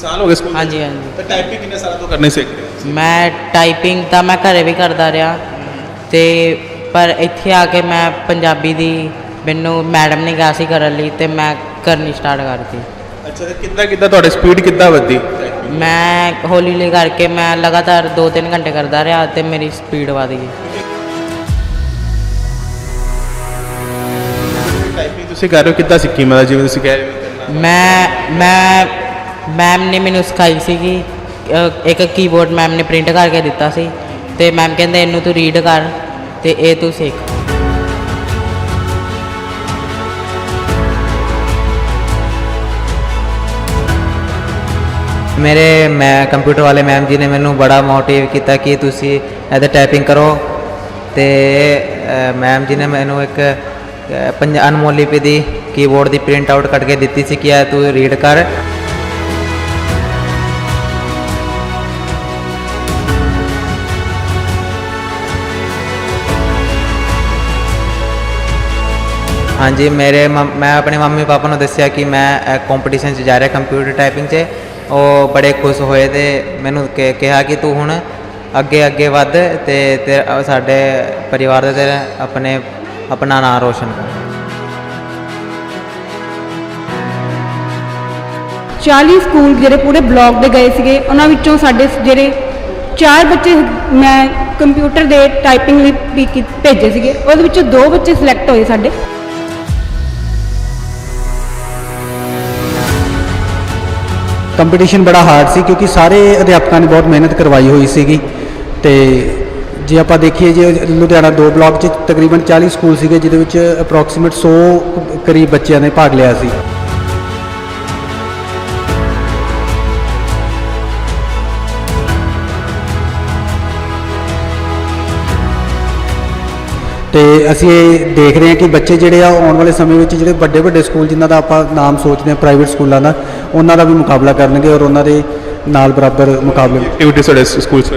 ਸਾਲ ਹੋ ਗਏ ਸਕੂਲ ਹਾਂਜੀ ਹਾਂਜੀ। ਤੇ ਟਾਈਪਿੰਗ ਕਿੰਨੇ ਸਾਲਾਂ ਤੋਂ ਕਰਨੀ ਸਿੱਖ ਰਹੇ ਮੈਂ ਟਾਈਪਿੰਗ ਤਾਂ ਮੈਂ ਘਰੇ ਵੀ ਕਰਦਾ ਰਿਹਾ ਤੇ ਪਰ ਇੱਥੇ ਆ ਕੇ ਮੈਂ ਪੰਜਾਬੀ ਦੀ ਮੈਨੂੰ ਮੈਡਮ ਨੇ ਕਿਹਾ ਸੀ ਕਰਨ ਲਈ ਤੇ ਮੈਂ ਕਰਨੀ ਸਟਾਰਟ ਕਰਤੀ। ਅੱਛਾ ਤੇ ਕਿੱਦਾਂ ਕਿੱਦਾਂ ਤੁਹਾਡੀ ਸਪੀਡ ਕਿੱਦਾਂ ਵਧੀ ਮੈਂ ਹੌਲੀ ਹੌਲੀ ਕਰਕੇ ਮੈਂ ਲਗਾਤਾਰ 2-3 ਘੰਟੇ ਕਰਦਾ ਰਿਹਾ ਤੇ ਮੇਰੀ ਸਪੀਡ ਵਧ ਗਈ। ਟਾਈਪਿੰਗ ਤੁਸੀਂ ਕਰ ਰਹੇ ਹੋ? ਕਿੱਦਾਂ ਸਿੱਖੀ? ਮਤਲਬ ਜਿਵੇਂ ਤੁਸੀਂ ਕਹਿ ਰਹੇ ਹੋ ਮੈਂ ਮੈਂ ਮੈਮ ਨੇ ਮੈਨੂੰ ਸਿਖਾਈ ਸੀਗੀ ਅ, ਇੱਕ ਕੀਬੋਰਡ ਮੈਮ ਨੇ ਪ੍ਰਿੰਟ ਕਰਕੇ ਦਿੱਤਾ ਸੀ। ਤੇ ਮੈਮ ਕਹਿੰਦੇ ਇਹਨੂੰ ਤੂੰ ਰੀਡ ਕਰ ਤੇ ਇਹ ਤੂੰ ਸਿੱਖ। ਮੇਰੇ ਮੈਂ ਕੰਪਿਊਟਰ ਵਾਲੇ ਮੈਮ ਜੀ ਨੇ ਮੈਨੂੰ ਬੜਾ ਮੋਟੀਵੇਟ ਕੀਤਾ ਕਿ ਤੁਸੀਂ ਇਹਦੇ ਟਾਈਪਿੰਗ ਕਰੋ। ਤੇ ਮੈਮ ਜੀ ਨੇ ਮੈਨੂੰ ਇੱਕ ਅ, ਪੰਜ ਅਨਮੋਲ ਲਿਪੀ ਦੀ ਕੀਬੋਰਡ ਦੀ ਪ੍ਰਿੰਟ ਆਊਟ ਕੱਢ ਕੇ ਦਿੱਤੀ ਸੀ ਕਿ ਇਹ ਤੂੰ ਰੀਡ ਕਰ। ਹਾਂਜੀ, ਮੇਰੇ ਮੰਮ- ਮੈਂ ਆਪਣੇ ਮੰਮੀ ਪਾਪਾ ਨੂੰ ਦੱਸਿਆ ਕਿ ਮੈਂ ਕੰਪੀਟੀਸ਼ਨ 'ਚ ਜਾ ਰਿਹਾ ਕੰਪਿਊਟਰ ਟਾਈਪਿੰਗ 'ਚ। ਉਹ ਬੜੇ ਖੁਸ਼ ਹੋਏ ਤੇ ਮੈਨੂੰ ਕਿਹਾ ਕਿ ਤੂੰ ਹੁਣ ਅੱਗੇ ਅੱਗੇ ਵੱਧ ਤੇ ਸਾਡੇ ਪਰਿਵਾਰ ਦੇ ਤੇ ਆਪਣੇ, ਆਪਣਾ ਨਾਂ ਰੋਸ਼ਨ ਕਰ। 40 ਸਕੂਲ ਜਿਹੜੇ ਪੂਰੇ ਬਲਾਕ ਦੇ ਗਏ ਸੀਗੇ, ਉਹਨਾਂ ਵਿੱਚੋਂ ਸਾਡੇ ਜਿਹੜੇ ਚਾਰ ਬੱਚੇ ਮੈਂ ਕੰਪਿਊਟਰ ਦੇ ਟਾਈਪਿੰਗ ਲਈ ਭੇਜੇ ਸੀਗੇ, ਉਹਦੇ ਵਿੱਚੋਂ ਦੋ ਬੱਚੇ ਸਿਲੈਕਟ ਹੋਏ ਸਾਡੇ। ਕੰਪੀਟੀਸ਼ਨ ਬੜਾ ਹਾਰਡ ਸੀ ਕਿਉਂਕਿ ਸਾਰੇ ਅਧਿਆਪਕਾਂ ਨੇ ਬਹੁਤ ਮਿਹਨਤ ਕਰਵਾਈ ਹੋਈ ਸੀਗੀ। ਤੇ ਜੇ ਆਪਾਂ ਦੇਖੀਏ ਜੇ ਲੁਧਿਆਣਾ ਦੋ ਬਲਾਕ 'ਚ ਤਕਰੀਬਨ 40 ਸਕੂਲ ਸੀਗੇ, ਜਿਹਦੇ ਵਿੱਚ ਅਪਰੋਕਸੀਮੇਟ 100 ਕਰੀਬ ਬੱਚਿਆਂ ਨੇ ਭਾਗ ਲਿਆ ਸੀ। ਤੇ ਅਸੀਂ ਇਹ ਦੇਖ ਰਹੇ ਹਾਂ ਕਿ ਬੱਚੇ ਜਿਹੜੇ ਆ ਆਉਣ ਵਾਲੇ ਸਮੇਂ ਵਿੱਚ ਜਿਹੜੇ ਵੱਡੇ ਵੱਡੇ ਸਕੂਲ ਜਿਨ੍ਹਾਂ ਦਾ ਆਪਾਂ ਨਾਮ ਸੋਚਦੇ ਹਾਂ ਪ੍ਰਾਈਵੇਟ ਸਕੂਲਾਂ ਦਾ ਉਹਨਾਂ ਦਾ ਵੀ ਮੁਕਾਬਲਾ ਕਰਨਗੇ ਔਰ ਉਹਨਾਂ ਦੇ ਨਾਲ ਬਰਾਬਰ ਮੁਕਾਬਲੇ ਐਕਟੀਵਿਟੀ ਤੁਹਾਡੇ ਸਕੂਲ ਚ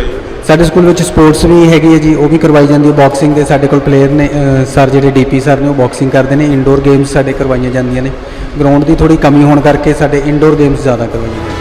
ਸਾਡੇ ਸਕੂਲ ਵਿੱਚ ਸਪੋਰਟਸ ਵੀ ਹੈਗੀ ਹੈ ਜੀ ਉਹ ਵੀ ਕਰਵਾਈ ਜਾਂਦੀ ਹੈ। ਬਾਕਸਿੰਗ ਦੇ ਸਾਡੇ ਕੋਲ ਪਲੇਅਰ ਨੇ ਸਰ ਜਿਹੜੇ ਡੀਪੀ ਸਰ ਨੇ ਉਹ ਬਾਕਸਿੰਗ ਕਰਦੇ ਨੇ। ਇਨਡੋਰ ਗੇਮਸ ਸਾਡੇ ਕਰਵਾਈਆਂ ਜਾਂਦੀਆਂ ਨੇ। ਗਰਾਊਂਡ ਦੀ ਥੋੜੀ ਕਮੀ ਹੋਣ ਕਰਕੇ ਸਾਡੇ ਇਨਡੋਰ ਗੇਮਸ ਜ਼ਿਆਦਾ ਕਰਵਾਈਆਂ ਜਾਂਦੀਆਂ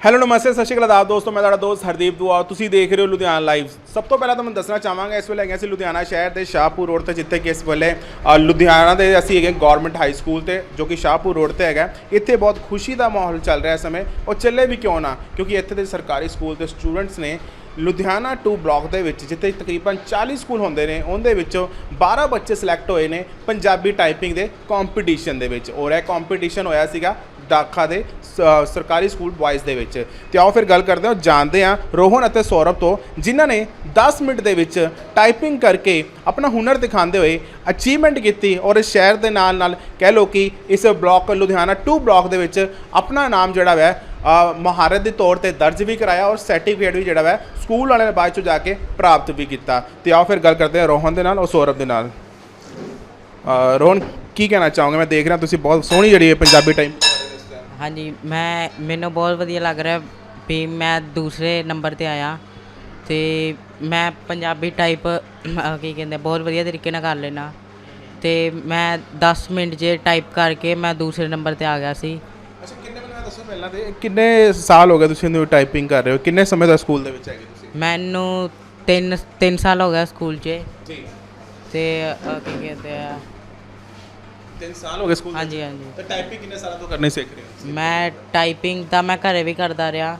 ਹੈਲੋ ਨਮਸਤੇ, ਸਤਿ ਸ਼੍ਰੀ ਅਕਾਲ ਆਦਾਬ ਦੋਸਤੋ, ਮੈਂ ਤੁਹਾਡਾ ਦੋਸਤ ਹਰਦੀਪ ਦੁਆ। ਤੁਸੀਂ ਦੇਖ ਰਹੇ ਹੋ ਲੁਧਿਆਣਾ ਲਾਈਵ ਸਭ ਤੋਂ ਪਹਿਲਾਂ ਤੁਹਾਨੂੰ ਦੱਸਣਾ ਚਾਹਾਂਗਾ, ਇਸ ਵੇਲੇ ਹੈਗੇ ਅਸੀਂ ਲੁਧਿਆਣਾ ਸ਼ਹਿਰ ਦੇ ਸ਼ਾਹਪੁਰ ਰੋਡ ਤੇ, ਜਿੱਥੇ ਕਿ ਇਸ ਵੇਲੇ ਲੁਧਿਆਣਾ ਦੇ ਅਸੀਂ ਹੈਗੇ ਗਵਰਨਮੈਂਟ ਹਾਈ ਸਕੂਲ ਤੇ, ਜੋ ਕਿ ਸ਼ਾਹਪੁਰ ਰੋਡ ਤੇ ਹੈਗਾ। ਇੱਥੇ ਬਹੁਤ ਖੁਸ਼ੀ ਦਾ ਮਾਹੌਲ ਚੱਲ ਰਿਹਾ ਇਸ ਸਮੇਂ। ਉਹ ਚੱਲੇ ਵੀ ਕਿਉਂ ਨਾ? ਕਿਉਂਕਿ ਇੱਥੇ ਦੇ ਸਰਕਾਰੀ ਸਕੂਲ ਦੇ ਸਟੂਡੈਂਟਸ ਨੇ ਲੁਧਿਆਣਾ 2 ਬਲਾਕ ਦੇ ਵਿੱਚ, ਜਿੱਥੇ ਤਕਰੀਬਨ 40 ਸਕੂਲ ਹੁੰਦੇ ਨੇ, ਉਹਦੇ ਵਿੱਚੋਂ 12 ਬੱਚੇ ਸਿਲੈਕਟ ਹੋਏ ਨੇ ਪੰਜਾਬੀ ਟਾਈਪਿੰਗ ਦੇ ਕੰਪੀਟੀਸ਼ਨ ਦੇ ਵਿੱਚ। ਔਰ ਇਹ ਕੰਪੀਟੀਸ਼ਨ ਹੋਇਆ ਸੀਗਾ ਦਾਖਾ ਦੇ ਸਰਕਾਰੀ ਸਕੂਲ ਬॉयਜ਼ ਦੇ ਵਿੱਚ। ਤੇ ਆਓ ਫਿਰ ਗੱਲ ਕਰਦੇ ਹਾਂ, ਜਾਣਦੇ ਹਾਂ ਰੋਹਨ ਅਤੇ ਸੌਰਵ ਤੋਂ, ਜਿਨ੍ਹਾਂ ਨੇ 10 ਮਿੰਟ ਦੇ ਵਿੱਚ ਟਾਈਪਿੰਗ ਕਰਕੇ ਆਪਣਾ ਹੁਨਰ ਦਿਖਾਉਂਦੇ ਹੋਏ ਅਚੀਵਮੈਂਟ ਕੀਤੀ ਔਰ ਇਸ ਸ਼ਹਿਰ ਦੇ ਨਾਲ ਨਾਲ ਕਹਿ ਲਓ ਕਿ ਇਸ ਬਲਾਕ ਲੁਧਿਆਣਾ 2 ਬਲਾਕ ਦੇ ਵਿੱਚ ਆਪਣਾ ਨਾਮ ਜਿਹੜਾ ਵੈ ਮਹਾਰਤ ਦੇ ਤੌਰ ਤੇ ਦਰਜ ਵੀ ਕਰਾਇਆ ਔਰ ਸਰਟੀਫਿਕੇਟ ਵੀ ਜਿਹੜਾ ਵੈ, ਸਕੂਲ ਵਾਲਿਆਂ ਨੇ ਬਾਅਦ ਚੋਂ ਜਾ ਕੇ ਪ੍ਰਾਪਤ ਵੀ ਕੀਤਾ। ਤੇ ਆਓ ਫਿਰ ਗੱਲ ਕਰਦੇ ਹਾਂ ਰੋਹਨ ਦੇ ਨਾਲ ਔਰ ਸੌਰਵ ਦੇ ਨਾਲ। ਰੋਹਨ, ਕੀ ਕਹਿਣਾ ਚਾਹੋਗੇ? ਮੈਂ ਦੇਖ ਰਿਹਾ ਤੁਸੀਂ ਬਹੁਤ ਸੋਹਣੀ ਜਿਹੜੀ ਹੈ ਪੰਜਾਬੀ ਟਾਈਮ ਹਾਂਜੀ ਮੈਂ ਮੈਨੂੰ ਬਹੁਤ ਵਧੀਆ ਲੱਗ ਰਿਹਾ ਵੀ ਮੈਂ ਦੂਸਰੇ ਨੰਬਰ ਤੇ ਆਇਆ ਤੇ ਮੈਂ ਪੰਜਾਬੀ ਟਾਈਪ ਕੀ ਕਹਿੰਦੇ ਬਹੁਤ ਵਧੀਆ ਤਰੀਕੇ ਨਾਲ ਕਰ ਲੈਣਾ ਤੇ ਮੈਂ 10 ਮਿੰਟ 'ਚ ਟਾਈਪ ਕਰਕੇ ਮੈਂ ਦੂਸਰੇ ਨੰਬਰ ਤੇ ਆ ਗਿਆ ਸੀ। ਅੱਛਾ ਕਿੰਨੇ ਮੈਨੂੰ ਇਹ ਦੱਸੋ ਪਹਿਲਾਂ ਤੇ ਕਿੰਨੇ ਸਾਲ ਹੋ ਗਏ ਤੁਸੀਂ ਟਾਈਪਿੰਗ ਕਰ ਰਹੇ ਹੋ? ਕਿੰਨੇ ਸਮੇਂ ਦਾ ਸਕੂਲ ਦੇ ਵਿੱਚ ਹੈਗੇ ਤੁਸੀਂ? ਮੈਨੂੰ 3 3 ਸਾਲ ਹੋ ਗਿਆ ਸਕੂਲ 'ਚ। ਜੀ। ਤੇ ਕੀ ਕਹਿੰਦੇ ਆ 3 ਸਾਲ ਹੋ ਗਏ ਸਕੂਲ ਹਾਂਜੀ ਹਾਂਜੀ। ਤੇ ਟਾਈਪਿੰਗ ਕਿੰਨੇ ਸਾਲਾਂ ਤੋਂ ਕਰਨੀ ਸਿੱਖ ਰਹੇ ਹੋ ਮੈਂ ਟਾਈਪਿੰਗ ਤਾਂ ਮੈਂ ਘਰੇ ਵੀ ਕਰਦਾ ਰਿਹਾ।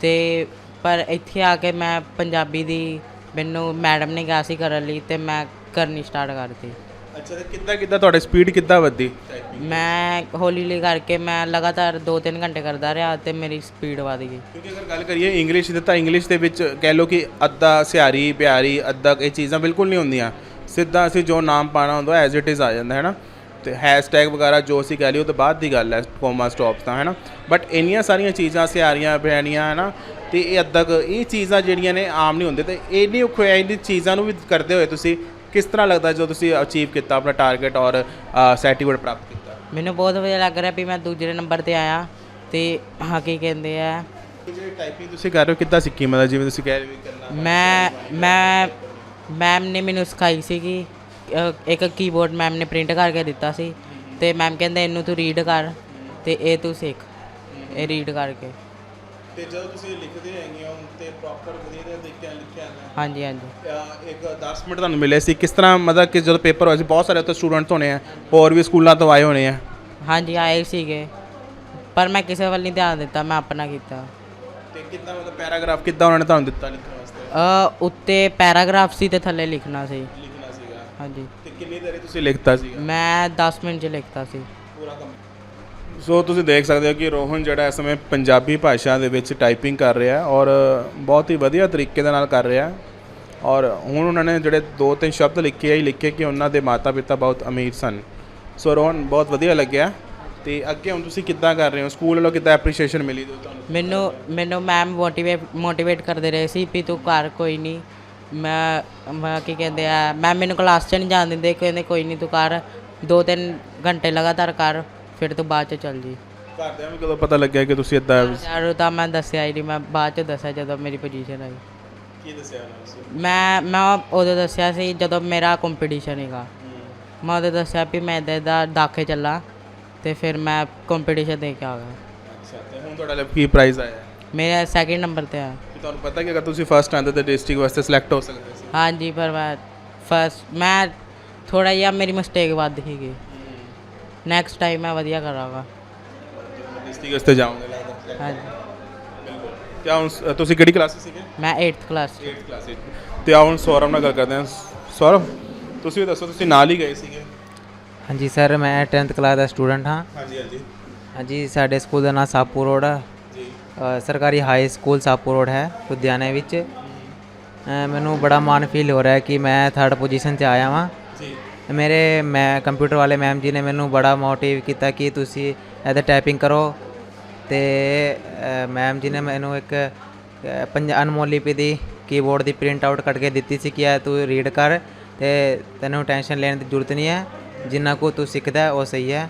ਤੇ ਪਰ ਇੱਥੇ ਆ ਕੇ ਮੈਂ ਪੰਜਾਬੀ ਦੀ ਮੈਨੂੰ ਮੈਡਮ ਨੇ ਕਿਹਾ ਸੀ ਕਰਨ ਲਈ ਤੇ ਮੈਂ ਕਰਨੀ ਸਟਾਰਟ ਕਰਤੀ। ਅੱਛਾ ਤੇ ਕਿੱਦਾਂ ਕਿੱਦਾਂ ਤੁਹਾਡੀ ਸਪੀਡ ਕਿੱਦਾਂ ਵਧੀ ਮੈਂ ਹੌਲੀ ਹੌਲੀ ਕਰਕੇ ਮੈਂ ਲਗਾਤਾਰ 2-3 ਘੰਟੇ ਕਰਦਾ ਰਿਹਾ ਤੇ ਮੇਰੀ ਸਪੀਡ ਵਧ ਗਈ। ਕਿਉਂਕਿ ਅਗਰ ਗੱਲ ਕਰੀਏ ਇੰਗਲਿਸ਼ ਦੀ ਤਾਂ ਇੰਗਲਿਸ਼ ਦੇ ਵਿੱਚ ਕਹਿ ਲਓ ਕਿ ਅੱਧਾ ਸਿਆਰੀ ਪਿਆਰੀ ਅੱਧਾ ਇਹ ਚੀਜ਼ਾਂ ਬਿਲਕੁਲ ਨਹੀਂ ਹੁੰਦੀਆਂ। ਸਿੱਧਾ ਅਸੀਂ ਜੋ ਨਾਮ ਪਾਣਾ ਹੁੰਦਾ ਐਜ਼ ਇਟ ਇਜ਼ ਆ ਜਾਂਦਾ ਹੈ ਨਾ? ਤੇ ਹੈਸ਼ਟੈਗ ਵਗੈਰਾ ਜੋ ਅਸੀਂ ਕਹਿ ਉਹ ਤਾਂ ਬਾਅਦ ਦੀ ਗੱਲ ਹੈ ਕੋਮਾ ਸਟਾਪਸ ਤਾਂ ਹੈ ਨਾ? ਬਟ ਇੰਨੀਆਂ ਸਾਰੀਆਂ ਚੀਜ਼ਾਂ ਸਿਆਰੀਆਂ ਪਿਆਰੀਆਂ ਹੈ ਨਾ? ਤੇ ਇਹ ਅੱਧਾ ਕੁ ਇਹ ਚੀਜ਼ਾਂ ਜਿਹੜੀਆਂ ਨੇ ਆਮ ਨਹੀਂ ਹੁੰਦੇ ਤੇ ਇੰਨੀ ਔਖੀਆਂ ਇੰਨੀ ਚੀਜ਼ਾਂ ਨੂੰ ਵੀ ਕਰਦੇ ਹੋਏ ਤੁਸੀਂ ਕਿਸ ਤਰ੍ਹਾਂ ਲੱਗਦਾ ਜਦੋਂ ਤੁਸੀਂ ਅਚੀਵ ਕੀਤਾ ਆਪਣਾ ਟਾਰਗੇਟ ਔਰ ਸਰਟੀਫਿਕੇਟ ਪ੍ਰਾਪਤ ਕੀਤਾ? ਮੈਨੂੰ ਬਹੁਤ ਵਧੀਆ ਲੱਗ ਰਿਹਾ ਵੀ ਮੈਂ ਦੂਜੇ ਨੰਬਰ ਤੇ ਆਇਆ ਤੇ ਹਾਂ ਕੀ ਕਹਿੰਦੇ ਆ? ਜਿਹੜੀ ਟਾਈਪਿੰਗ ਤੁਸੀਂ ਕਰ ਰਹੇ ਹੋ ਕਿੱਦਾਂ ਸਿੱਖੀ? ਮਤਲਬ ਜਿਵੇਂ ਤੁਸੀਂ ਕਹਿ ਰਹੇ ਹੋ ਕਰਨਾ ਮੈਂ ਮੈਂ ਮੈਮ ਨੇ ਮੈਨੂੰ ਸਿਖਾਈ ਸੀਗੀ। ਇੱਕ ਕੀਬੋਰਡ ਮੈਮ ਨੇ ਪ੍ਰਿੰਟ ਕਰਕੇ ਦਿੱਤਾ ਸੀ ਤੇ ਮੈਮ ਕਹਿੰਦੇ ਇਹਨੂੰ ਤੂੰ ਰੀਡ ਕਰ ਤੇ ਇਹ ਤੂੰ ਸਿੱਖ ਇਹ ਰੀਡ ਕਰਕੇ। ਤੇ ਜਦੋਂ ਤੁਸੀਂ ਲਿਖਦੇ ਹੈਗੇ ਹੋ ਤੇ ਪ੍ਰੋਪਰ ਵਧੀਆ ਜਿਹਾ ਦੇਖ ਕੇ ਲਿਖਿਆ ਹੈ। ਹਾਂਜੀ ਹਾਂਜੀ। ਇੱਕ 10 ਮਿੰਟ ਤੁਹਾਨੂੰ ਮਿਲੇ ਸੀ ਕਿਸ ਤਰ੍ਹਾਂ ਮਤਲਬ ਕਿ ਜਦੋਂ ਪੇਪਰ ਹੋਇਆ ਸੀ ਬਹੁਤ ਸਾਰੇ ਉੱਥੇ ਸਟੂਡੈਂਟ ਹੋਣੇ ਆ ਹੋਰ ਵੀ ਸਕੂਲਾਂ ਤੋਂ ਆਏ ਹੋਣੇ ਆ। ਹਾਂਜੀ ਆਏ ਸੀਗੇ ਪਰ ਮੈਂ ਕਿਸੇ ਵੱਲ ਨਹੀਂ ਧਿਆਨ ਦਿੱਤਾ ਮੈਂ ਆਪਣਾ ਕੀਤਾ। ਤੇ ਕਿੱਦਾਂ ਮਤਲਬ ਪੈਰਾਗ੍ਰਾਫ ਕਿੱਦਾਂ ਉਹਨਾਂ ਨੇ ਤੁਹਾਨੂੰ ਦਿੱਤਾ ਲਿਖਣ ਵਾਸਤੇ? ਅ, ਉੱਤੇ ਪੈਰਾਗ੍ਰਾਫ ਸੀ ਤੇ ਥੱਲੇ ਲਿਖਣਾ ਸੀ। ਹਾਂਜੀ। ਤੇ ਕਿੰਨੀ ਦੇਰ ਤੁਸੀਂ ਲਿਖਤਾ ਸੀਗਾ? ਮੈਂ 10 ਮਿੰਟ 'ਚ ਲਿਖਤਾ ਸੀ। ਪੂਰਾ ਕੰਮ। ਸੋ ਤੁਸੀਂ ਦੇਖ ਸਕਦੇ ਹੋ ਕਿ ਰੋਹਨ ਜਿਹੜਾ ਇਸ ਸਮੇਂ ਪੰਜਾਬੀ ਭਾਸ਼ਾ ਦੇ ਵਿੱਚ ਟਾਈਪਿੰਗ ਕਰ ਰਿਹਾ ਹੈ ਔਰ ਬਹੁਤ ਹੀ ਵਧੀਆ ਤਰੀਕੇ ਦੇ ਨਾਲ ਕਰ ਰਿਹਾ ਹੈ। ਔਰ ਹੁਣ ਉਹਨਾਂ ਨੇ ਜਿਹੜੇ ਦੋ ਤਿੰਨ ਸ਼ਬਦ ਲਿਖੇ ਆ ਹੀ ਲਿਖੇ ਕਿ ਉਹਨਾਂ ਦੇ ਮਾਤਾ ਪਿਤਾ ਬਹੁਤ ਅਮੀਰ ਸਨ। ਸੋ ਰੋਹਨ ਬਹੁਤ ਵਧੀਆ ਲੱਗਿਆ। ਤੇ ਅੱਗੇ ਹੁਣ ਤੁਸੀਂ ਕਿੱਦਾਂ ਕਰ ਰਹੇ ਹੋ? ਸਕੂਲ ਵੱਲੋਂ ਕਿੱਦਾਂ ਐਪਰੀਸ਼ੀਏਸ਼ਨ ਮਿਲੀ ਤੁਹਾਨੂੰ? ਮੈਨੂੰ ਮੈਨੂੰ ਮੈਮ ਮੋਟੀਵੇਟ ਮੋਟੀਵੇਟ ਕਰਦੇ ਰਹੇ ਸੀ ਵੀ ਤੂੰ ਕਰ ਕੋਈ ਨਹੀਂ ਮੈਂ ਮੈਂ ਕੀ ਕਹਿੰਦੇ ਆ ਮੈਂ ਮੈਨੂੰ ਕਲਾਸ 'ਚ ਨਹੀਂ ਜਾਣ ਦਿੰਦੇ ਕਹਿੰਦੇ ਕੋਈ ਨਹੀਂ ਤੂੰ ਕਰ ਦੋ ਤਿੰਨ ਘੰਟੇ ਲਗਾਤਾਰ ਕਰ ਫਿਰ ਤੂੰ ਬਾਅਦ 'ਚ ਚੱਲ ਜੀ। ਘਰਦਿਆਂ ਨੂੰ ਕਦੋਂ ਪਤਾ ਲੱਗਿਆ ਕਿ ਤੁਸੀਂ ਇਦਾਂ ਯਾਰ ਤਾਂ ਮੈਂ ਦੱਸਿਆ ਹੀ ਨਹੀਂ ਮੈਂ ਬਾਅਦ 'ਚ ਦੱਸਿਆ ਜਦੋਂ ਮੇਰੀ ਪੋਜੀਸ਼ਨ ਆਈ। ਕੀ ਦੱਸਿਆ ਮੈਂ ਮੈਂ ਉਦੋਂ ਦੱਸਿਆ ਸੀ ਜਦੋਂ ਮੇਰਾ ਕੰਪੀਟੀਸ਼ਨ ਹੈਗਾ ਮੈਂ ਉਦੋਂ ਦੱਸਿਆ ਵੀ ਮੈਂ ਇੱਦਾਂ ਦਾ ਦਾਖੇ ਚੱਲਾਂ ਤੇ ਫਿਰ ਮੈਂ ਕੰਪੀਟੀਸ਼ਨ ਦੇ ਕੇ ਆ ਗਿਆ। ਅੱਛਾ ਤੇ ਹੁਣ ਤੁਹਾਡਾ ਕੀ ਪ੍ਰਾਈਜ਼ ਆਇਆ? ਮੇਰਾ ਸੈਕਿੰਡ ਨੰਬਰ ਤੇ ਆ। ਕਿ ਤੁਹਾਨੂੰ ਪਤਾ ਕਿ ਅਗਰ ਤੁਸੀਂ ਫਸਟ ਆਂਦੇ ਤਾਂ ਡਿਸਟ੍ਰਿਕਟ ਵਾਸਤੇ ਸਿਲੈਕਟ ਹੋ ਸਕਦੇ ਸੀ। ਹਾਂਜੀ ਪਰ ਮੈਂ ਫਸਟ ਮੈਂ ਥੋੜਾ ਜਿਹਾ ਮੇਰੀ ਮਿਸਟੇਕ ਵੱਧ ਸੀਗੀ ਨੈਕਸਟ ਟਾਈਮ ਮੈਂ ਵਧੀਆ ਕਰਾਂਗਾ। ਡਿਸਟ੍ਰਿਕਟ ਵਾਸਤੇ ਜਾਓਗੇ ਲੱਗਦਾ। ਹਾਂਜੀ। ਤੇ ਹੁਣ ਤੁਸੀਂ ਕਿਹੜੀ ਕਲਾਸ ਸੀਗੇ? ਮੈਂ 8th ਕਲਾਸ 'ਚ। 8th ਕਲਾਸ ਤੇ ਆ ਹੁਣ ਸੌਰਵ ਨਾਲ ਗੱਲ ਕਰਦੇ ਹਾਂ। ਸੌਰਵ ਤੁਸੀਂ ਵੀ ਦੱਸੋ ਤੁਸੀਂ ਨਾਲ ਹੀ ਗਏ ਸੀਗੇ? ਹਾਂਜੀ ਸਰ ਮੈਂ 10th ਕਲਾਸ ਦਾ ਸਟੂਡੈਂਟ ਹਾਂ। ਹਾਂਜੀ ਹਾਂਜੀ। ਹਾਂਜੀ ਸਾਡੇ ਸਕੂਲ ਦਾ ਨਾਮ ਸਾਪੂ ਰੋਡ ਸਰਕਾਰੀ ਹਾਈ ਸਕੂਲ ਸਾਪੂ ਰੋਡ ਹੈ ਲੁਧਿਆਣੇ ਵਿੱਚ। ਮੈਨੂੰ ਬੜਾ ਮਾਣ ਫੀਲ ਹੋ ਰਿਹਾ ਹੈ ਕਿ ਮੈਂ ਥਰਡ ਪੋਜੀਸ਼ਨ 'ਤੇ ਆਇਆ ਵਾਂ। ਜੀ। ਮੇਰੇ ਮੈਂ ਕੰਪਿਊਟਰ ਵਾਲੇ ਮੈਮ ਜੀ ਨੇ ਮੈਨੂੰ ਬੜਾ ਮੋਟੀਵ ਕੀਤਾ ਕਿ ਤੁਸੀਂ ਇਹਦੇ ਟਾਈਪਿੰਗ ਕਰੋ। ਤੇ ਮੈਮ ਜੀ ਨੇ ਮੈਨੂੰ ਇੱਕ ਪੰਜ ਅਨਮੋਲ ਲਿਪੀ ਦੀ ਕੀਬੋਰਡ ਦੀ ਪ੍ਰਿੰਟ ਆਊਟ ਕੱਢ ਕੇ ਦਿੱਤੀ ਸੀ ਕਿ ਇਹ ਤੂੰ ਰੀਡ ਕਰ। ਤੇ ਤੈਨੂੰ ਟੈਨਸ਼ਨ ਲੈਣ ਦੀ ਜ਼ਰੂਰਤ ਨਹੀਂ ਹੈ। ਜਿੰਨਾ ਕੁ ਤੂੰ ਸਿੱਖਦਾ ਹੈ, ਉਹ ਸਹੀ ਹੈ।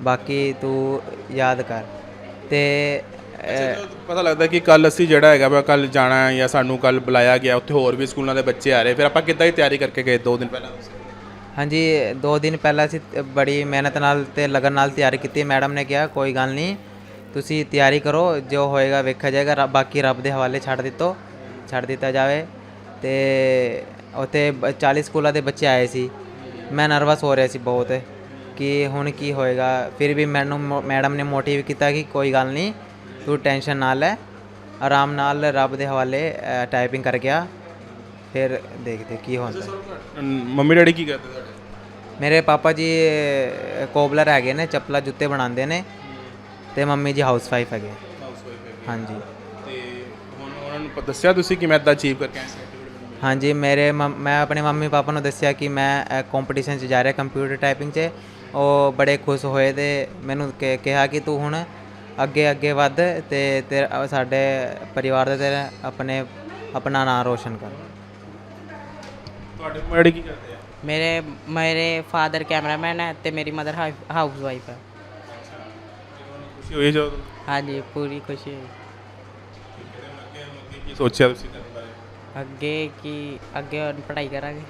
ਬਾਕੀ ਤੂੰ ਯਾਦ ਕਰ। ਤੇ ਪਤਾ ਲੱਗਦਾ ਕਿ ਕੱਲ ਅਸੀਂ ਜਿਹੜਾ ਹੈਗਾ ਵਾ ਕੱਲ ਜਾਣਾ ਹੈ ਜਾਂ ਸਾਨੂੰ ਕੱਲ ਬੁਲਾਇਆ ਗਿਆ ਉੱਥੇ ਹੋਰ ਵੀ ਸਕੂਲਾਂ ਦੇ ਬੱਚੇ ਆ ਰਹੇ ਫਿਰ ਆਪਾਂ ਕਿੱਦਾਂ ਹੀ ਤਿਆਰੀ ਕਰਕੇ ਗਏ ਦੋ ਦਿਨ ਪਹਿਲਾਂ? ਹਾਂਜੀ ਦੋ ਦਿਨ ਪਹਿਲਾਂ ਅਸੀਂ ਬੜੀ ਮਿਹਨਤ ਨਾਲ ਤੇ ਲਗਨ ਨਾਲ ਤਿਆਰੀ ਕੀਤੀ। ਮੈਡਮ ਨੇ ਕਿਹਾ ਕੋਈ ਗੱਲ ਨਹੀਂ ਤੁਸੀਂ ਤਿਆਰੀ ਕਰੋ ਜੋ ਹੋਏਗਾ ਵੇਖਿਆ ਜਾਏਗਾ ਬਾਕੀ ਰੱਬ ਦੇ ਹਵਾਲੇ ਛੱਡ ਦਿੱਤੋ ਛੱਡ ਦਿੱਤਾ ਜਾਵੇ। ਤੇ ਉੱਥੇ ਬ- 40 ਸਕੂਲਾਂ ਦੇ ਬੱਚੇ ਆਏ ਸੀ। ਮੈਂ ਨਰਵਸ ਹੋ ਰਿਹਾ ਸੀ ਬਹੁਤ ਕਿ ਹੁਣ ਕੀ ਹੋਏਗਾ। ਫਿਰ ਵੀ ਮੈਨੂੰ ਮੈਡਮ ਨੇ ਮੋਟੀਵ ਕੀਤਾ ਕਿ ਕੋਈ ਗੱਲ ਨਹੀਂ ਤੂੰ ਟੈਨਸ਼ਨ ਨਾ ਲੈ। ਆਰਾਮ ਨਾਲ ਰੱਬ ਦੇ ਹਵਾਲੇ ਟਾਈਪਿੰਗ ਕਰ ਗਿਆ। ਫਿਰ ਦੇਖਦੇ ਕੀ ਹੁੰਦਾ। ਮੰਮੀ ਡੈਡੀ ਕੀ ਕਰਦੇ ਤੁਹਾਡੇ? ਮੇਰੇ ਪਾਪਾ ਜੀ ਕੋਬਲਰ ਹੈਗੇ ਨੇ ਚੱਪਲਾ ਜੁੱਤੇ ਬਣਾਉਂਦੇ ਨੇ। ਤੇ ਮੰਮੀ ਜੀ ਹਾਊਸ ਵਾਈਫ ਹੈਗੇ। ਹਾਂਜੀ। ਤੇ ਹੁਣ ਉਹਨਾਂ ਨੂੰ ਦੱਸਿਆ ਤੁਸੀਂ ਕਿ ਮੈਂ ਇਦਾਂ ਅਚੀਵ ਕਰਕੇ ਆਇਆ ਹਾਂਜੀ ਮੇਰੇ ਮੈਂ ਆਪਣੇ ਮੰਮੀ ਪਾਪਾ ਨੂੰ ਦੱਸਿਆ ਕਿ ਮੈਂ ਕੰਪੀਟੀਸ਼ਨ 'ਚ ਜਾ ਰਿਹਾ ਕੰਪਿਊਟਰ ਟਾਈਪਿੰਗ 'ਚ। ਉਹ ਬੜੇ ਖੁਸ਼ ਹੋਏ ਤੇ ਮੈਨੂੰ ਕਿਹਾ ਕਿ ਤੂੰ ਹੁਣ ਅੱਗੇ ਅੱਗੇ ਵੱਧ ਤੇ ਤੇਰਾ ਸਾਡੇ ਪਰਿਵਾਰ ਦਾ ਤੇਰਾ ਆਪਣੇ ਆਪਣਾ ਨਾਮ ਰੋਸ਼ਨ ਕਰ ਤੁਹਾਡੇ ਡੈਡੀ ਕੀ ਕਰਦੇ ਆ? ਮੇਰੇ ਮੇਰੇ ਫਾਦਰ ਕੈਮਰਾਮੈਨ ਹੈ ਤੇ ਮੇਰੀ ਮਦਰ ਹਾਊਸ ਵਾਈਫ ਹੈ। ਖੁਸ਼ੀ ਹੋਈ ਜਦੋਂ ਹਾਂਜੀ ਪੂਰੀ ਖੁਸ਼ੀ ਹੋਈ। ਅੱਗੇ ਕੀ ਸੋਚਿਆ ਤੁਸੀਂ ਅੱਗੇ ਕੀ ਅੱਗੇ ਹੁਣ ਪੜ੍ਹਾਈ ਕਰਾਂਗੇ।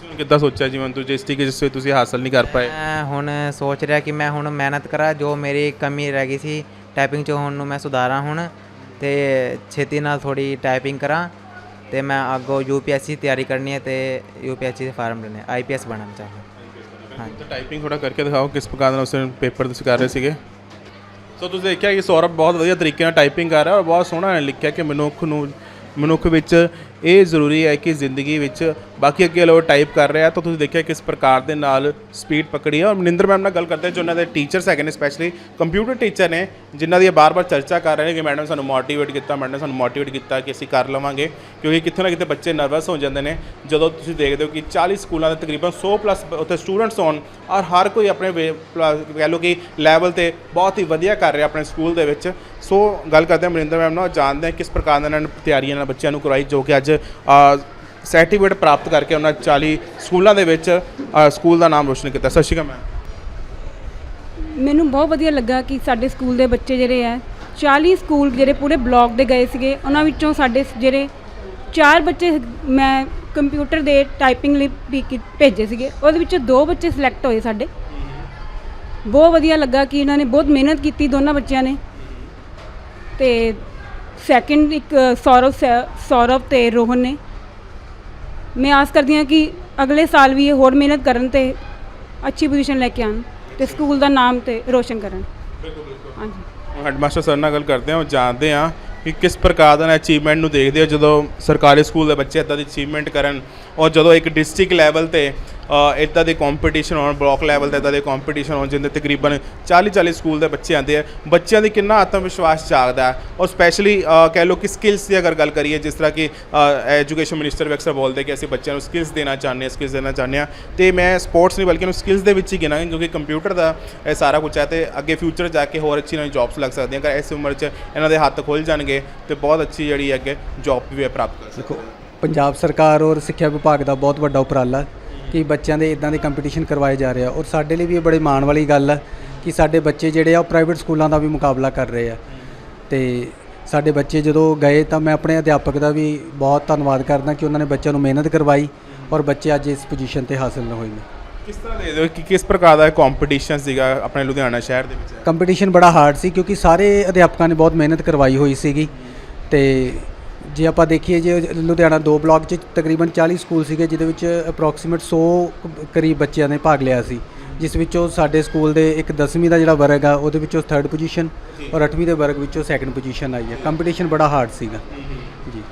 ਤੁਸੀਂ ਹੁਣ ਕਿੱਦਾਂ ਸੋਚਿਆ ਜਿਵੇਂ ਤੁਸੀਂ ਡਿਸਟ੍ਰਿਕਟ ਜਿਸ ਵਿੱਚ ਤੁਸੀਂ ਹਾਸਲ ਨਹੀਂ ਕਰ ਪਾਏ। ਮੈਂ ਹੁਣ ਸੋਚ ਰਿਹਾ ਕਿ ਮੈਂ ਹੁਣ ਮਿਹਨਤ ਕਰਾਂ ਜੋ ਮੇਰੀ ਕਮੀ ਰਹਿ ਗਈ ਸੀ ਟਾਈਪਿੰਗ 'ਚ ਹੁਣ ਨੂੰ ਮੈਂ ਸੁਧਾਰਾਂ ਹੁਣ ਤੇ ਛੇਤੀ ਨਾਲ ਥੋੜੀ ਟਾਈਪਿੰਗ ਕਰਾਂ ਤੇ ਮੈਂ ਅੱਗੋਂ ਯੂਪੀਐਸਸੀ ਤਿਆਰੀ ਕਰਨੀ ਹੈ ਤੇ ਯੂਪੀਐਸਸੀ ਦੇ ਫਾਰਮ ਲੈਣੇ ਆਈਪੀਐਸ ਬਣਨਾ ਚਾਹੁੰਦਾ। ਤਾਂ ਟਾਈਪਿੰਗ ਥੋੜਾ ਕਰਕੇ ਦਿਖਾਓ ਕਿਸ ਪ੍ਰਕਾਰ ਨਾਲ ਉਸ ਪੇਪਰ ਤੁਸੀਂ ਕਰ ਰਹੇ ਸੀਗੇ। ਸੋ ਤੁਸੀਂ ਦੇਖਿਆ ਕਿ ਸੌਰਵ ਬਹੁਤ ਵਧੀਆ ਤਰੀਕੇ ਨਾਲ ਟਾਈਪਿੰਗ ਕਰ ਰਿਹਾ ਔਰ ਬਹੁਤ ਸੋਹਣਾ ਲਿਖਿਆ ਕਿ ਮਨੁੱਖ ਨੂੰ ਮਨੁੱਖ ਵਿੱਚ ਇਹ ਜ਼ਰੂਰੀ ਹੈ ਕਿ ਜ਼ਿੰਦਗੀ ਵਿੱਚ ਬਾਕੀ ਅੱਗੇ ਲੋਕ ਟਾਈਪ ਕਰ ਰਿਹਾ ਤਾਂ ਤੁਸੀਂ ਦੇਖਿਆ ਕਿਸ ਪ੍ਰਕਾਰ ਦੇ ਨਾਲ ਸਪੀਡ ਪਕੜੀ ਹੈ। ਔਰ ਮਨਿੰਦਰ ਮੈਮ ਨਾਲ ਗੱਲ ਕਰਦੇ ਹਾਂ, ਜੋ ਉਹਨਾਂ ਦੇ ਟੀਚਰਸ ਹੈਗੇ ਨੇ ਸਪੈਸ਼ਲੀ ਕੰਪਿਊਟਰ ਟੀਚਰ ਨੇ, ਜਿਨ੍ਹਾਂ ਦੀ ਇਹ ਬਾਰ-ਬਾਰ ਚਰਚਾ ਕਰ ਰਹੇ ਨੇ ਕਿ ਮੈਡਮ ਸਾਨੂੰ ਮੋਟੀਵੇਟ ਕੀਤਾ ਮੈਡਮ ਨੇ ਸਾਨੂੰ ਮੋਟੀਵੇਟ ਕੀਤਾ ਕਿ ਅਸੀਂ ਕਰ ਲਵਾਂਗੇ, ਕਿਉਂਕਿ ਕਿਤੇ ਨਾ ਕਿਤੇ ਬੱਚੇ ਨਰਵਸ ਹੋ ਜਾਂਦੇ ਨੇ। ਜਦੋਂ ਤੁਸੀਂ ਦੇਖਦੇ ਹੋ ਕਿ 40 ਸਕੂਲਾਂ ਦੇ ਤਕਰੀਬਨ 100 ਪਲੱਸ ਉੱਥੇ ਸਟੂਡੈਂਟਸ ਹੋਣ, ਔਰ ਹਰ ਕੋਈ ਆਪਣੇ ਕਹਿ ਲਓ ਕਿ ਲੈਵਲ ਤੇ ਬਹੁਤ ਹੀ ਵਧੀਆ ਕਰ ਰਿਹਾ ਆਪਣੇ ਸਕੂਲ ਦੇ ਵਿੱਚ ਸੋ ਗੱਲ ਕਰਦੇ ਹਾਂ ਮਨਿੰਦਰ ਮੈਮ ਨਾਲ ਜਾਣਦੇ ਹਾਂ ਕਿਸ ਪ੍ਰਕਾਰ ਨਾਲ ਤਿਆਰੀਆਂ ਨਾਲ ਬੱਚਿਆਂ ਨੂੰ ਕਰਵਾਈ, ਜੋ ਕਿ ਅੱਜ ਸਰਟੀਫਿਕੇਟ ਪ੍ਰਾਪਤ ਕਰਕੇ ਉਹਨਾਂ 40 ਸਕੂਲਾਂ ਦੇ ਵਿੱਚ ਸਕੂਲ ਦਾ ਨਾਮ ਰੋਸ਼ਨ ਕੀਤਾ। ਸਤਿ ਸ਼੍ਰੀ ਅਕਾਲ ਮੈਮ। ਮੈਨੂੰ ਬਹੁਤ ਵਧੀਆ ਲੱਗਾ ਕਿ ਸਾਡੇ ਸਕੂਲ ਦੇ ਬੱਚੇ ਜਿਹੜੇ ਆ 40 ਸਕੂਲ ਜਿਹੜੇ ਪੂਰੇ ਬਲਾਕ ਦੇ ਗਏ ਸੀਗੇ, ਉਹਨਾਂ ਵਿੱਚੋਂ ਸਾਡੇ ਜਿਹੜੇ ਚਾਰ ਬੱਚੇ ਮੈਂ ਕੰਪਿਊਟਰ ਦੇ ਟਾਈਪਿੰਗ ਲਈ ਭੇਜੇ ਸੀਗੇ, ਉਹਦੇ ਵਿੱਚੋਂ ਦੋ ਬੱਚੇ ਸਿਲੈਕਟ ਹੋਏ ਸਾਡੇ। ਬਹੁਤ ਵਧੀਆ ਲੱਗਾ ਕਿ ਇਹਨਾਂ ਨੇ ਬਹੁਤ ਮਿਹਨਤ ਕੀਤੀ ਦੋਨਾਂ ਬੱਚਿਆਂ ਨੇ। ਤੇ ਸੈਕਿੰਡ ਇੱਕ ਸੌਰਵ ਸੈ- ਸੌਰਵ ਤੇ ਰੋਹਨ ਨੇ। ਮੈਂ ਆਸ ਕਰਦੀ ਹਾਂ ਕਿ ਅਗਲੇ ਸਾਲ ਵੀ ਇਹ ਹੋਰ ਮਿਹਨਤ ਕਰਨ ਤੇ ਅੱਛੀ ਪੋਜੀਸ਼ਨ ਲੈ ਕੇ ਆਉਣ ਤੇ ਸਕੂਲ ਦਾ ਨਾਮ ਤੇ ਰੋਸ਼ਨ ਕਰਨ। ਹਾਂਜੀ। ਹੈਡਮਾਸਟਰ ਸਰ ਨਾਲ ਗੱਲ ਕਰਦੇ ਹਾਂ ਉਹ ਜਾਣਦੇ ਹਾਂ ਕਿ ਕਿਸ ਪ੍ਰਕਾਰ ਦਾ ਅਚੀਵਮੈਂਟ ਨੂੰ ਦੇਖਦੇ ਹੋ ਜਦੋਂ ਸਰਕਾਰੀ ਸਕੂਲ ਦੇ ਬੱਚੇ ਇਦਾਂ ਦੀ ਅਚੀਵਮੈਂਟ ਕਰਨ ਔਰ ਜਦੋਂ ਇੱਕ ਡਿਸਟ੍ਰਿਕਟ ਲੈਵਲ ਤੇ ਇਦਾਂ ਦੇ ਕੰਪੀਟੀਸ਼ਨ ਹੋਣ ਬਲਾਕ ਲੈਵਲ ਤੇ ਇਦਾਂ ਦੇ ਕੰਪੀਟੀਸ਼ਨ ਹੋਣ ਜਿੰਦੇ ਤਕਰੀਬਨ 40 40 ਸਕੂਲ ਦੇ ਬੱਚੇ ਆਉਂਦੇ ਆ। ਬੱਚਿਆਂ ਦੀ ਕਿੰਨਾ ਆਤਮ ਵਿਸ਼ਵਾਸ ਜਾਗਦਾ ਹੈ। ਔਰ ਸਪੈਸ਼ਲੀ ਕਹਿ ਲਓ ਕਿ ਸਕਿੱਲਸ ਦੀ ਅਗਰ ਗੱਲ ਕਰੀਏ ਜਿਸ ਤਰ੍ਹਾਂ ਕਿ ਐਜੂਕੇਸ਼ਨ ਮਿਨਿਸਟਰ ਵੀ ਅਕਸਰ ਬੋਲਦੇ ਕਿ ਅਸੀਂ ਬੱਚਿਆਂ ਨੂੰ ਸਕਿੱਲਸ ਦੇਣਾ ਚਾਹੁੰਦੇ ਹਾਂ ਸਕਿੱਲਸ ਦੇਣਾ ਚਾਹੁੰਦੇ ਹਾਂ। ਤੇ ਮੈਂ ਸਪੋਰਟਸ ਨਹੀਂ ਬਲਕਿ ਇਹਨੂੰ ਸਕਿੱਲਸ ਦੇ ਵਿੱਚ ਹੀ ਗਿਣਾਂਗਾ ਕਿਉਂਕਿ ਕੰਪਿਊਟਰ ਦਾ ਇਹ ਸਾਰਾ ਕੁਝ ਹੈ ਤੇ ਅੱਗੇ ਫਿਊਚਰ ਜਾ ਕੇ ਹੋਰ ਅੱਛੀ ਨਵੀਂ ਜੌਬਸ ਲੱਗ ਸਕਦੀਆਂ। ਅਗਰ ਇਸ ਉਮਰ 'ਚ ਇਹਨਾਂ ਦੇ ਹੱਥ ਖੁੱਲ ਜਾਣਗੇ ਤੇ ਬਹੁਤ ਅੱਛੀ ਜਿਹੜੀ ਅੱਗੇ ਜੌਬ ਵੀ ਪ੍ਰਾਪਤ ਕਰ ਦੇਖੋ ਪੰਜਾਬ ਸਰਕਾਰ ਔਰ ਸਿੱਖਿਆ ਵਿਭਾਗ ਦਾ ਬਹੁਤ ਵੱਡਾ ਉਪਰਾਲਾ ਕਿ ਬੱਚਿਆਂ ਦੇ ਇਦਾਂ ਦੇ ਕੰਪੀਟੀਸ਼ਨ ਕਰਵਾਏ ਜਾ ਰਹੇ ਆ। ਔਰ ਸਾਡੇ ਲਈ ਵੀ ਇਹ ਬੜੇ ਮਾਣ ਵਾਲੀ ਗੱਲ ਹੈ ਕਿ ਸਾਡੇ ਬੱਚੇ ਜਿਹੜੇ ਆ ਉਹ ਪ੍ਰਾਈਵੇਟ ਸਕੂਲਾਂ ਦਾ ਵੀ ਮੁਕਾਬਲਾ ਕਰ ਰਹੇ ਆ। ਤੇ ਸਾਡੇ ਬੱਚੇ ਜਦੋਂ ਗਏ ਤਾਂ ਮੈਂ ਆਪਣੇ ਅਧਿਆਪਕ ਦਾ ਵੀ ਬਹੁਤ ਧੰਨਵਾਦ ਕਰਦਾ ਕਿ ਉਹਨਾਂ ਨੇ ਬੱਚਿਆਂ ਨੂੰ ਮਿਹਨਤ ਕਰਵਾਈ ਔਰ ਬੱਚੇ ਅੱਜ ਇਸ ਪੋਜੀਸ਼ਨ ਤੇ ਹਾਸਲ ਹੋਏ ਨੇ। ਕਿਸ ਤਰ੍ਹਾਂ ਦੇ ਦਿਓ ਕਿ ਕਿਸ ਪ੍ਰਕਾਰ ਦਾ ਕੰਪੀਟੀਸ਼ਨ ਸੀਗਾ ਆਪਣੇ ਲੁਧਿਆਣਾ ਸ਼ਹਿਰ ਦੇ ਵਿੱਚ? ਕੰਪੀਟੀਸ਼ਨ ਬੜਾ ਹਾਰਡ ਸੀ ਕਿਉਂਕਿ ਸਾਰੇ ਅਧਿਆਪਕਾਂ ਨੇ ਬਹੁਤ ਮਿਹਨਤ ਕਰਵਾਈ ਹੋਈ ਸੀਗੀ ਤੇ ਜੇ ਆਪਾਂ ਦੇਖੀਏ ਜੇ ਲੁਧਿਆਣਾ ਦੋ ਬਲਾਕ 'ਚ ਤਕਰੀਬਨ 40 ਸਕੂਲ ਸੀਗੇ ਜਿਹਦੇ ਵਿੱਚ ਅਪਰੋਕਸੀਮੇਟ 100 ਕ- ਕਰੀਬ ਬੱਚਿਆਂ ਨੇ ਭਾਗ ਲਿਆ ਸੀ। ਜਿਸ ਵਿੱਚੋਂ ਸਾਡੇ ਸਕੂਲ ਦੇ ਇੱਕ 10ਵੀਂ ਦਾ ਜਿਹੜਾ ਵਰਗ ਆ ਉਹਦੇ ਵਿੱਚੋਂ 3rd ਪੋਜੀਸ਼ਨ ਔਰ 8ਵੀਂ ਦੇ ਵਰਗ ਵਿੱਚੋਂ 2nd ਪੋਜੀਸ਼ਨ ਆਈ ਹੈ ਕੰਪੀਟੀਸ਼ਨ ਬੜਾ ਹਾਰਡ ਸੀਗਾ। ਜੀ।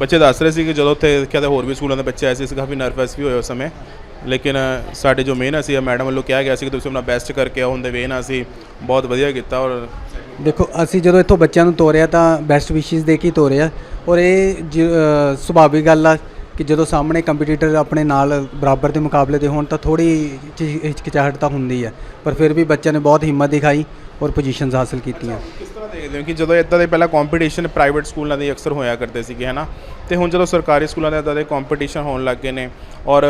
ਬੱਚੇ ਦੱਸ ਰਹੇ ਸੀ ਕਿ ਜਦੋਂ ਉੱਥੇ ਦੇਖਿਆ ਤਾਂ ਹੋਰ ਵੀ ਸਕੂਲਾਂ ਦੇ ਬੱਚੇ ਆਏ ਸੀ, ਅਸੀਂ ਕਾਫੀ ਨਰਵਸ ਵੀ ਹੋਏ ਉਸ ਸਮੇਂ। ਲੇਕਿਨ ਸਾਡੇ ਜੋ ਮੇਨ ਅਸੀਂ ਮੈਡਮ ਵੱਲੋਂ ਕਿਹਾ ਗਿਆ ਸੀ ਕਿ ਤੁਸੀਂ ਆਪਣਾ ਬੈਸਟ ਕਰਕੇ ਆਓ ਹੁੰਦੇ ਵੇ ਅਸੀਂ ਬਹੁਤ ਵਧੀਆ ਕੀਤਾ ਔਰ ਦੇਖੋ, ਅਸੀਂ ਜਦੋਂ ਇੱਥੋਂ ਬੱਚਿਆਂ ਨੂੰ ਤੋਰਿਆ ਤਾਂ ਬੈਸਟ ਵਿਸ਼ੇਸ ਦੇ ਕੇ ਤੋਰਿਆ। ਔਰ ਇਹ ਜ- ਸੁਭਾਵਿਕ ਗੱਲ ਆ। ਕਿ ਜਦੋਂ ਸਾਹਮਣੇ ਕੰਪੀਟੀਟਰ ਆਪਣੇ ਨਾਲ ਬਰਾਬਰ ਦੇ ਮੁਕਾਬਲੇ ਦੇ ਹੋਣ ਤਾਂ ਥੋੜੀ ਹਿਚਕਿਚਾਹਟ ਤਾਂ ਹੁੰਦੀ ਹੈ। ਪਰ ਫਿਰ ਵੀ ਬੱਚਿਆਂ ਨੇ ਬਹੁਤ ਹਿੰਮਤ ਦਿਖਾਈ ਔਰ ਪੋਜੀਸ਼ਨਸ ਹਾਸਲ ਕੀਤੀਆਂ। ਕਿਸ ਤਰ੍ਹਾਂ ਦੇਖਦੇ ਹੋ ਕਿ ਜਦੋਂ ਇਦਾਂ ਦੇ ਪਹਿਲਾਂ ਕੰਪੀਟੀਸ਼ਨ ਪ੍ਰਾਈਵੇਟ ਸਕੂਲਾਂ ਦੇ ਅਕਸਰ ਹੋਇਆ ਕਰਦੇ ਸੀਗੇ, ਹਨਾ? ਤੇ ਹੁਣ ਜਦੋਂ ਸਰਕਾਰੀ ਸਕੂਲਾਂ ਦੇ ਇਦਾਂ ਦੇ ਕੰਪੀਟੀਸ਼ਨ ਹੋਣ ਲੱਗ ਗਏ ਨੇ ਔਰ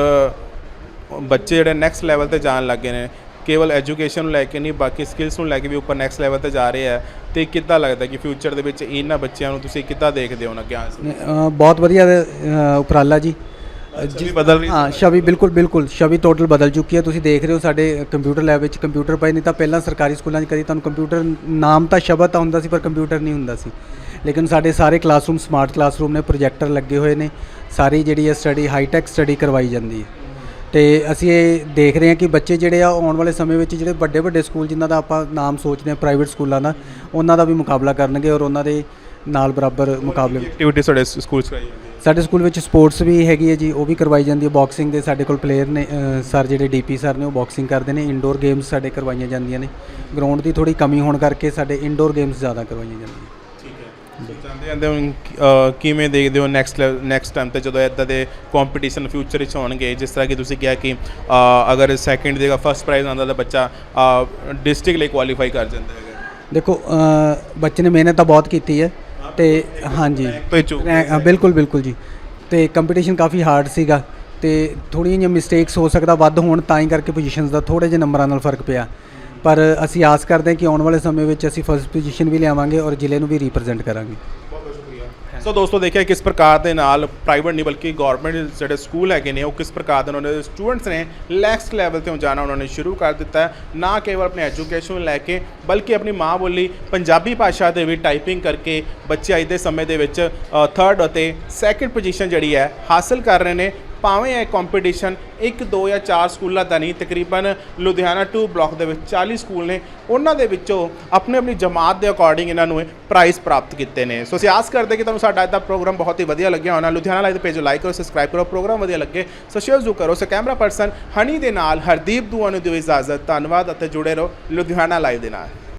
ਬੱਚੇ ਜਿਹੜੇ ਨੈਕਸਟ ਲੈਵਲ ਤੇ ਜਾਣ ਲੱਗ ਗਏ ਨੇ ਕੇਵਲ ਐਜੂਕੇਸ਼ਨ ਨੂੰ ਲੈ ਕੇ ਨਹੀਂ ਬਾਕੀ ਸਕਿੱਲਸ ਨੂੰ ਲੈ ਕੇ ਵੀ ਉੱਪਰ ਨੈਕਸਟ ਲੈਵਲ ਤੇ ਜਾ ਰਹੇ ਆ। ਤੇ ਕਿੱਦਾਂ ਲੱਗਦਾ ਕਿ ਫਿਊਚਰ ਦੇ ਵਿੱਚ ਇਹਨਾਂ ਬੱਚਿਆਂ ਨੂੰ ਤੁਸੀਂ ਕਿੱਦਾਂ ਦੇਖਦੇ ਹੋ ਨਾ ਅ, ਬਹੁਤ ਵਧੀਆ ਉਪਰਾਲਾ ਜੀ। ਜੀ ਬਦਲ ਰਹੀ ਹਾਂ ਛਵੀ ਬਿਲਕੁਲ ਬਿਲਕੁਲ ਛਵੀ ਟੋਟਲ ਬਦਲ ਚੁੱਕੀ ਹੈ। ਤੁਸੀਂ ਦੇਖ ਰਹੇ ਹੋ ਸਾਡੇ ਕੰਪਿਊਟਰ ਲੈਬ ਵਿੱਚ ਕੰਪਿਊਟਰ ਪਏ ਨਹੀਂ ਤਾਂ ਪਹਿਲਾਂ ਸਰਕਾਰੀ ਸਕੂਲਾਂ 'ਚ ਕਦੀ ਤੁਹਾਨੂੰ ਕੰਪਿਊਟਰ ਨਾਮ ਤਾਂ ਸ਼ਬਦ ਤਾਂ ਹੁੰਦਾ ਸੀ ਪਰ ਕੰਪਿਊਟਰ ਨਹੀਂ ਹੁੰਦਾ ਸੀ। ਲੇਕਿਨ ਸਾਡੇ ਸਾਰੇ ਕਲਾਸਰੂਮ ਸਮਾਰਟ ਕਲਾਸਰੂਮ ਨੇ ਪ੍ਰੋਜੈਕਟਰ ਲੱਗੇ ਹੋਏ ਨੇ। ਸਾਰੀ ਜਿਹੜੀ ਹੈ ਸਟੱਡੀ ਹਾਈਟੈਕ ਸਟੱਡੀ ਕਰਵਾਈ ਜਾਂਦੀ ਹੈ। ਤੇ ਅਸੀਂ ਇਹ ਦੇਖ ਰਹੇ ਹਾਂ ਕਿ ਬੱਚੇ ਜਿਹੜੇ ਆ ਆਉਣ ਵਾਲੇ ਸਮੇਂ ਵਿੱਚ ਜਿਹੜੇ ਵੱਡੇ ਵੱਡੇ ਸਕੂਲ ਜਿਨ੍ਹਾਂ ਦਾ ਆਪਾਂ ਨਾਮ ਸੋਚਦੇ ਹਾਂ ਪ੍ਰਾਈਵੇਟ ਸਕੂਲਾਂ ਦਾ ਉਹਨਾਂ ਦਾ ਵੀ ਮੁਕਾਬਲਾ ਕਰਨਗੇ ਔਰ ਉਹਨਾਂ ਦੇ ਨਾਲ ਬਰਾਬਰ ਮੁਕਾਬਲੇ ਐਕਟੀਵਿਟੀ ਸਾਡੇ ਸਕੂਲ ਚ ਕਰਾਈ ਜਾਂਦੀ ਹੈ। ਸਾਡੇ ਸਕੂਲ ਵਿੱਚ ਸਪੋਰਟਸ ਵੀ ਹੈਗੀ ਹੈ ਜੀ ਉਹ ਵੀ ਕਰਵਾਈ ਜਾਂਦੀ ਹੈ। ਬਾਕਸਿੰਗ ਦੇ ਸਾਡੇ ਕੋਲ ਪਲੇਅਰ ਨੇ ਸਰ ਜਿਹੜੇ ਡੀਪੀ ਸਰ ਨੇ ਉਹ ਬਾਕਸਿੰਗ ਕਰਦੇ ਨੇ। ਇਨਡੋਰ ਗੇਮਸ ਸਾਡੇ ਕਰਵਾਈਆਂ ਜਾਂਦੀਆਂ ਨੇ। ਗਰਾਊਂਡ ਦੀ ਥੋੜੀ ਕਮੀ ਹੋਣ ਕਰਕੇ ਸਾਡੇ ਇਨਡੋਰ ਗੇਮਸ ਜ਼ਿਆਦਾ ਕਰਵਾਈਆਂ ਜਾਂਦੀਆਂ ਹੈ ਹੁਣ ਅਹ, ਕਿਵੇਂ ਦੇਖਦੇ ਹੋ ਨੈਕਸਟ ਨੈਕਸਟ ਟਾਈਮ ਤੇ ਜਦੋਂ ਇਦਾਂ ਦੇ ਕੰਪੀਟੀਸ਼ਨ ਫਿਊਚਰ ਵਿੱਚ ਹੋਣਗੇ ਜਿਸ ਤਰ੍ਹਾਂ ਕਿ ਤੁਸੀਂ ਕਿਹਾ ਕਿ ਅਗਰ ਸੈਕਿੰਡ ਦੇਗਾ ਫਸਟ ਪ੍ਰਾਈਜ਼ ਆਉਂਦਾ ਤਾਂ ਬੱਚਾ ਡਿਸਟ੍ਰਿਕਟ ਲਈ ਕੁਆਲੀਫਾਈ ਕਰ ਜਾਂਦਾ ਹੈਗਾ। ਦੇਖੋ ਬੱਚੇ ਨੇ ਮਿਹਨਤ ਤਾਂ ਬਹੁਤ ਕੀਤੀ ਹੈ ਤੇ ਹਾਂਜੀ। ਹੀ ਹਾਂ, ਬਿਲਕੁਲ ਬਿਲਕੁਲ ਜੀ। ਤੇ ਕੰਪੀਟੀਸ਼ਨ ਕਾਫੀ ਹਾਰਡ ਸੀਗਾ ਤੇ ਥੋੜ੍ਹੀਆਂ ਜਿਹੀਆਂ ਮਿਸਟੇਕਸ ਹੋ ਸਕਦਾ ਵੱਧ ਹੋਣ ਤਾਂ ਹੀ ਕਰਕੇ ਪੋਜੀਸ਼ਨਸ ਦਾ ਥੋੜੇ ਜਿਹੇ ਨੰਬਰਾਂ ਨਾਲ ਫ਼ਰਕ ਪਿਆ। ਪਰ ਅਸੀਂ ਆਸ ਕਰਦੇ ਹਾਂ ਕਿ ਆਉਣ ਵਾਲੇ ਸਮੇਂ ਵਿੱਚ ਅਸੀਂ ਫਸਟ ਪੋਜੀਸ਼ਨ ਵੀ ਲਿਆਵਾਂਗੇ ਔਰ ਜ਼ਿਲ੍ਹੇ ਨੂੰ ਵੀ ਰਿਪਰੈਜ਼ੈਂਟ ਕਰਾਂਗੇ। ਸੋ ਦੋਸਤੋ, ਦੇਖਿਆ ਕਿਸ ਪ੍ਰਕਾਰ ਦੇ ਨਾਲ ਪ੍ਰਾਈਵੇਟ ਨਹੀਂ, ਬਲਕਿ ਗਵਰਨਮੈਂਟ ਜਿਹੜੇ ਸਕੂਲ ਹੈਗੇ ਨੇ, ਉਹ ਕਿਸ ਪ੍ਰਕਾਰ ਦੇ ਉਹਨਾਂ ਦੇ ਸਟੂਡੈਂਟਸ ਨੇ ਨੈਕਸਟ ਲੈਵਲ ਤੇ ਜਾਣਾ ਉਹਨਾਂ ਨੇ ਸ਼ੁਰੂ ਕਰ ਦਿੱਤਾ ਨਾ ਕੇਵਲ ਆਪਣੇ ਐਜੂਕੇਸ਼ਨ ਲੈ ਕੇ, ਬਲਕਿ ਆਪਣੀ ਮਾਂ ਬੋਲੀ ਪੰਜਾਬੀ ਭਾਸ਼ਾ ਦੇ ਵੀ ਟਾਈਪਿੰਗ ਕਰਕੇ ਬੱਚੇ ਅੱਜ ਦੇ ਸਮੇਂ ਦੇ ਵਿੱਚ ਥਰਡ ਅਤੇ ਸੈਕੰਡ ਪੋਜੀਸ਼ਨ ਜਿਹੜੀ ਹੈ, ਹਾਸਲ ਕਰ ਰਹੇ ਨੇ। ਭਾਵੇਂ ਇਹ ਕੰਪੀਟੀਸ਼ਨ ਇੱਕ, ਦੋ ਜਾਂ ਚਾਰ ਸਕੂਲਾਂ ਦਾ ਨਹੀਂ, ਤਕਰੀਬਨ ਲੁਧਿਆਣਾ 2 ਬਲਾਕ ਦੇ ਵਿੱਚ 40 ਸਕੂਲ ਨੇ, ਉਹਨਾਂ ਦੇ ਵਿੱਚੋਂ ਆਪਣੀ ਆਪਣੀ ਜਮਾਤ ਦੇ ਅਕੋਰਡਿੰਗ ਇਹਨਾਂ ਨੂੰ ਇਹ ਪ੍ਰਾਈਜ਼ ਪ੍ਰਾਪਤ ਕੀਤੇ ਨੇ। ਸੋ ਅਸੀਂ ਆਸ ਕਰਦੇ ਕਿ ਤੁਹਾਨੂੰ ਸਾਡਾ ਅੱਜ ਦਾ ਪ੍ਰੋਗਰਾਮ ਬਹੁਤ ਹੀ ਵਧੀਆ ਲੱਗਿਆ ਹੋਣਾ। ਲੁਧਿਆਣਾ ਲਾਈਵ ਦੇ ਪੇਜ ਲਾਈਕ ਕਰੋ ਸਬਸਕ੍ਰਾਈਬ ਕਰੋ ਪ੍ਰੋਗਰਾਮ ਵਧੀਆ ਲੱਗੇ ਸੋ ਸ਼ੇਅਰ ਜ਼ਰੂਰ ਕਰੋ। ਸੋ ਕੈਮਰਾ ਪਰਸਨ ਹਨੀ ਦੇ ਨਾਲ ਹਰਦੀਪ ਦੂਆ ਨੂੰ ਦਿਓ ਇਜਾਜ਼ਤ। ਧੰਨਵਾਦ ਅਤੇ ਜੁੜੇ ਰਹੋ ਲੁਧਿਆਣਾ ਲਾਈਵ ਦੇ ਨਾਲ।